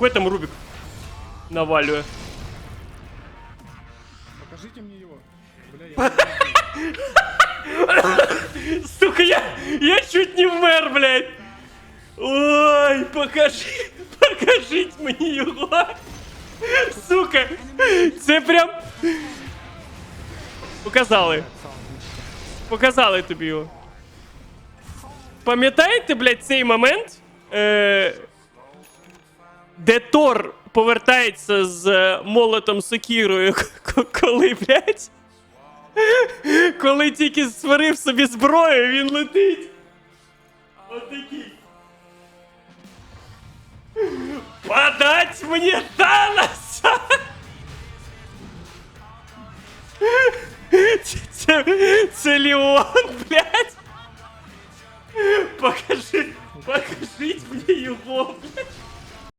Підходь там Рубік. Навалює. Покажите мне его. Бля, я... Сука, я, я чуть не вмер, блядь. Ой, покажи, покажіть мені його. Сука, це прям. Показали. Показали тобі його. Пам'ятаєте, блядь, цей момент? Е, де Тор повертається з е, молотом сокірою, коли, блядь? Коли тільки створив собі зброю, він летить. Отакий. Подать мені Таноса! Це, це, Леон, блядь! Покажи, покажіть мені його, блядь!